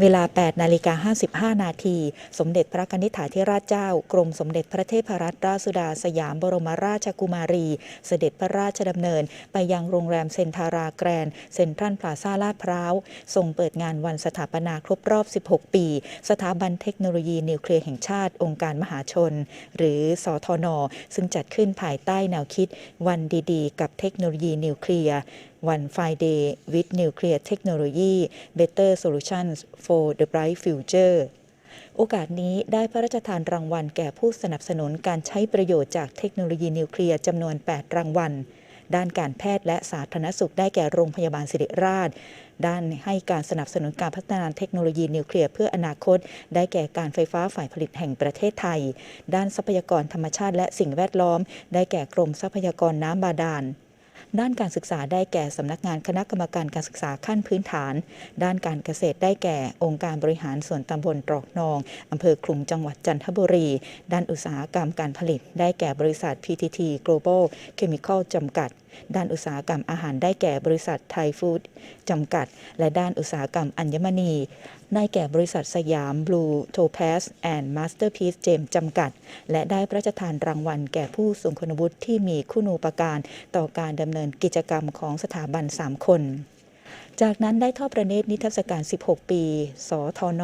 เวลา 8 นาฬิกา 55 นาที สมเด็จพระนิธิถาธิราชเจ้า กรมสมเด็จพระเทพรัตนราชสุดาสยามบรมราชกุมารี เสด็จพระราชดำเนิน ไปยังโรงแรมเซนทาราแกรนด์เซนทรัลพลาซาลาดพร้าว ทรงเปิดงานวันสถาปนาครบรอบ 16 ปี สถาบันเทคโนโลยีนิวเคลียร์แห่งชาติ องค์การมหาชน หรือสทน ซึ่งจัดขึ้นภายใต้แนวคิดวันดีๆ กับเทคโนโลยีนิวเคลียร์ One Friday with Nuclear Technology Better Solutions for the Bright Future โอกาสนี้ได้พระราชทานรางวัลแก่ผู้สนับสนุนการใช้ประโยชน์จากเทคโนโลยีนิวเคลียร์จำนวน 8 รางวัล ด้านการแพทย์และสาธารณสุขได้แก่โรงพยาบาลศิริราช ด้านให้การสนับสนุนการพัฒนาเทคโนโลยีนิวเคลียร์เพื่ออนาคต ได้แก่การไฟฟ้าฝ่ายผลิตแห่งประเทศไทย ด้านทรัพยากรธรรมชาติและสิ่งแวดล้อม ได้แก่กรมทรัพยากรน้ำบาดาล ด้านการศึกษาได้แก่สำนักงานคณะกรรมการการศึกษาขั้นพื้นฐาน ด้านการเกษตรได้แก่องค์การบริหารส่วนตำบลตรอกนองอำเภอคลุงจังหวัดจันทบุรี ด้านอุตสาหกรรมการผลิต ได้แก่บริษัท PTT Global Chemical จำกัด ด้านอุตสาหกรรมอาหารได้แก่บริษัทไทยฟู้ดจำกัด และด้านอุตสาหกรรมอัญมณีได้แก่บริษัทสยามบลูโทเพสแอนด์มาสเตอร์พีซเจมจำกัด และได้พระราชทานรางวัลแก่ผู้ทรงคุณวุฒิที่มีคุณูปการ ต่อการดำเนินกิจกรรมของสถาบัน 3 คน จากนั้นได้ทอดประเนตรนิทรรศการ 16 ปี สทน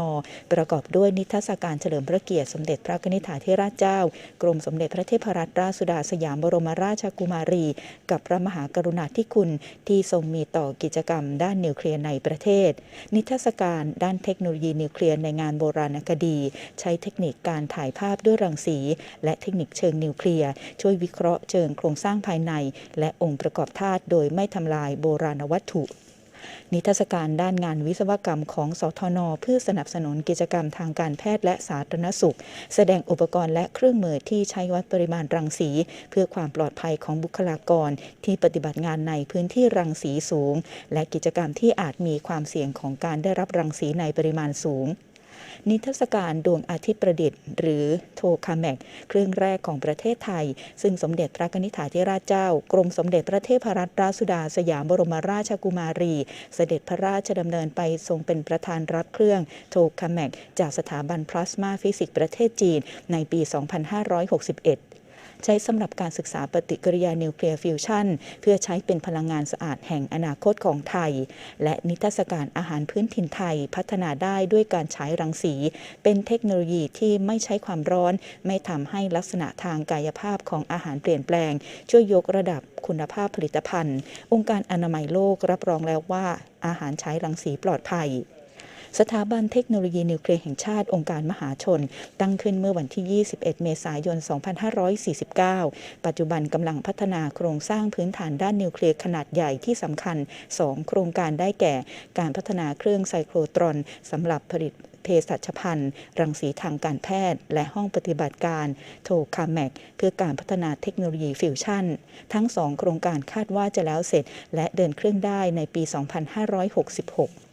ประกอบด้วยนิทรรศการเฉลิมพระเกียรติสมเด็จพระนิธิถาธิราชเจ้า กรมสมเด็จพระเทพรัตนราชสุดาสยามบรมราชกุมารี กับพระมหากรุณาธิคุณที่ทรงมีต่อกิจกรรม ด้านนิวเคลียร์ในประเทศ นิทรรศการด้านเทคโนโลยีนิวเคลียร์ในงานโบราณคดี ใช้เทคนิคการถ่ายภาพด้วยรังสี และเทคนิคเชิงนิวเคลียร์ช่วยวิเคราะห์เชิงโครงสร้างภายใน และองค์ประกอบธาตุโดยไม่ทำลายโบราณวัตถุ นิทรรศการด้านงานวิศวกรรมของสทน เพื่อสนับสนุนกิจกรรมทางการแพทย์และสาธารณสุข แสดงอุปกรณ์และเครื่องมือที่ใช้วัดปริมาณรังสี เพื่อความปลอดภัยของบุคลากร ที่ปฏิบัติงานในพื้นที่รังสีสูง และกิจกรรมที่อาจมีความเสี่ยงของการได้รับรังสีในปริมาณสูง นิทรรศการดวงอาทิตย์ประดิษฐ์ หรือโทคาแมกเครื่องแรกของประเทศไทย ซึ่งสมเด็จพระนิธิาธิราชเจ้า กรมสมเด็จพระเทพรัตนราชสุดาสยามบรมราชกุมารี เสด็จพระราชดำเนินไปทรงเป็นประธานรับเครื่องโทคาแมกจากสถาบันพลาสมาฟิสิกส์ประเทศจีนในปี 2561 ใช้สำหรับการศึกษาปฏิกิริยานิวเคลียร์ฟิวชันเพื่อใช้เป็นพลังงานสะอาดแห่งอนาคตของไทย และนิทรรศการอาหารพื้นถิ่นไทยพัฒนาได้ด้วยการใช้รังสี เป็นเทคโนโลยีที่ไม่ใช้ความร้อน ไม่ทำให้ลักษณะทางกายภาพของอาหารเปลี่ยนแปลง ช่วยยกระดับคุณภาพผลิตภัณฑ์ องค์การอนามัยโลกรับรองแล้วว่าอาหารใช้รังสีปลอดภัย สถาบันเทคโนโลยีนิวเคลียร์แห่งชาติองค์การมหาชน ตั้งขึ้นเมื่อวันที่ 21 เมษายน 2549 ปัจจุบันกำลังพัฒนาโครงสร้างพื้นฐานด้านนิวเคลียร์ขนาดใหญ่ที่สำคัญ 2 โครงการได้แก่ การพัฒนาเครื่องไซโครตรอนสำหรับผลิตเภสัชพันธ์ รังสีทางการแพทย์ และห้องปฏิบัติการ โทคาแมกเพื่อการพัฒนาเทคโนโลยีฟิวชั่น ทั้ง2โครงการคาดว่าจะแล้วเสร็จ และเดินเครื่องได้ในปี 2566